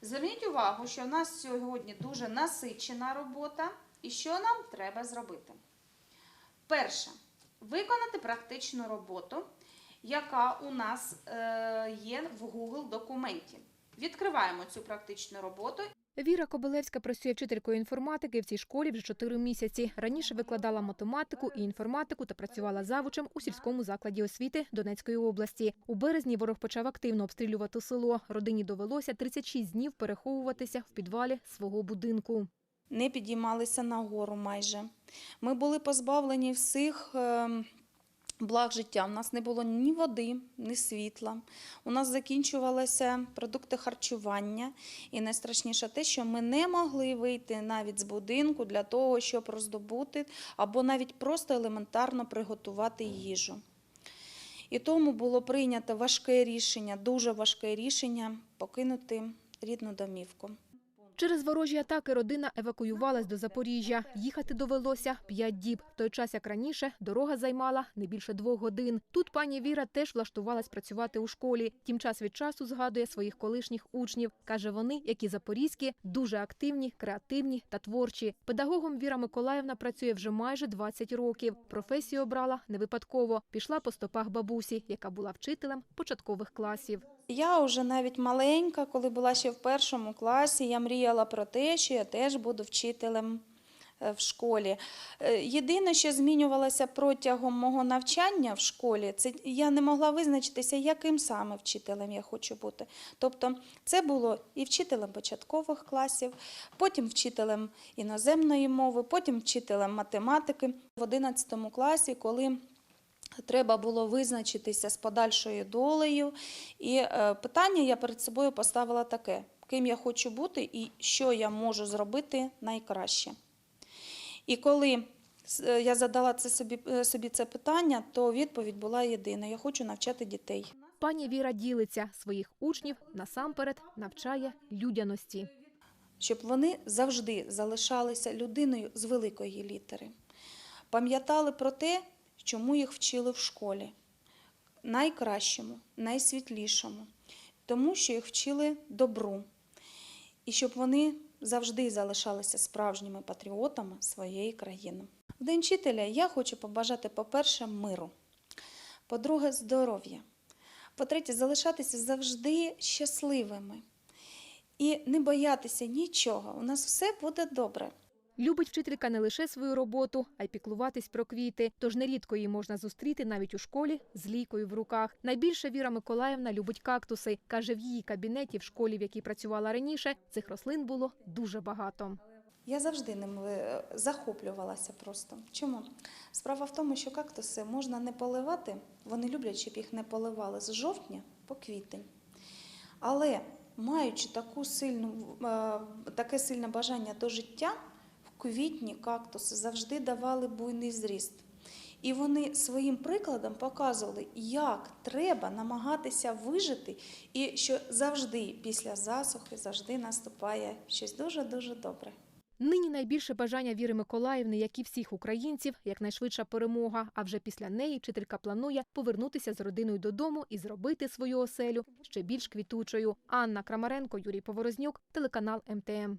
Зверніть увагу, що в нас сьогодні дуже насичена робота, і що нам треба зробити. Перше, виконати практичну роботу, яка у нас е, є в Google документі. Відкриваємо цю практичну роботу Віра Кобилевська працює вчителькою інформатики в цій школі вже 4 місяці. Раніше викладала математику і інформатику та працювала завучем у сільському закладі освіти Донецької області. У березні ворог почав активно обстрілювати село. Родині довелося 36 днів переховуватися в підвалі свого будинку. не підіймалися нагору майже. Ми були позбавлені всіх ем, благ життя. У нас не було ні води, ні світла. У нас закінчувалися продукти харчування. І найстрашніше те, що ми не могли вийти навіть з будинку для того, щоб роздобути або навіть просто елементарно приготувати їжу. І тому було прийнято важке рішення, дуже важке рішення покинути рідну домівку. Через ворожі атаки родина евакуювалась до Запоріжжя. Їхати довелося 5 діб. В той час, як раніше, дорога займала не більше двох годин. Тут пані Віра теж влаштувалась працювати у школі. Тім час від часу згадує своїх колишніх учнів. Каже, вони, як і запорізькі, дуже активні, креативні та творчі. Педагогом Віра Миколаївна працює вже майже 20 років. Професію обрала не випадково. Пішла по стопах бабусі, яка була вчителем початкових класів. Я вже навіть маленька, коли була ще в першому класі, я мріяла про те, що я теж буду вчителем е, в школі. Е, Єдине, що змінювалося протягом мого навчання в школі, це я не могла визначитися, яким саме вчителем я хочу бути. Тобто це було і вчителем початкових класів, потім вчителем іноземної мови, потім вчителем математики. В 11 класі, коли Треба було визначитися з подальшою долею. І е, питання я перед собою поставила таке: ким я хочу бути і що я можу зробити найкраще. І коли е, я задала це собі, е, собі це питання, то відповідь була єдина: я хочу навчати дітей. Пані Віра ділиться своїх учнів насамперед навчає людяності. щоб вони завжди залишалися людиною з великої літери, пам'ятали про те, чому їх вчили в школі, найкращому, найсвітлішому, тому що їх вчили добру, і щоб вони завжди залишалися справжніми патріотами своєї країни. В День вчителя я хочу побажати, по-перше, миру, по-друге, здоров'я, по-третє, залишатися завжди щасливими. І не боятися нічого, у нас все буде добре. Любить вчителька не лише свою роботу, а й піклуватись про квіти. Тож нерідко її можна зустріти навіть у школі з лійкою в руках. Найбільше Віра Миколаївна любить кактуси. Каже, в її кабінеті в школі, в якій працювала раніше, цих рослин було дуже багато. Я завжди ними е, захоплювалася просто. Чому? Справа в тому, що кактуси можна не поливати, вони люблять, щоб їх не поливали з жовтня по квітень. Але маючи таку сильну, е, таке сильне бажання до життя, квітні кактуси завжди давали буйний зріст. І вони своїм прикладом показували, як треба намагатися вижити, і що завжди після засухи завжди наступає щось дуже-дуже добре. Нині найбільше бажання Віри Миколаївни, як і всіх українців, якнайшвидша перемога. А вже після неї вчителька планує повернутися з родиною додому і зробити свою оселю ще більш квітучою. Анна Крамаренко, Юрій Поворознюк, телеканал МТМ.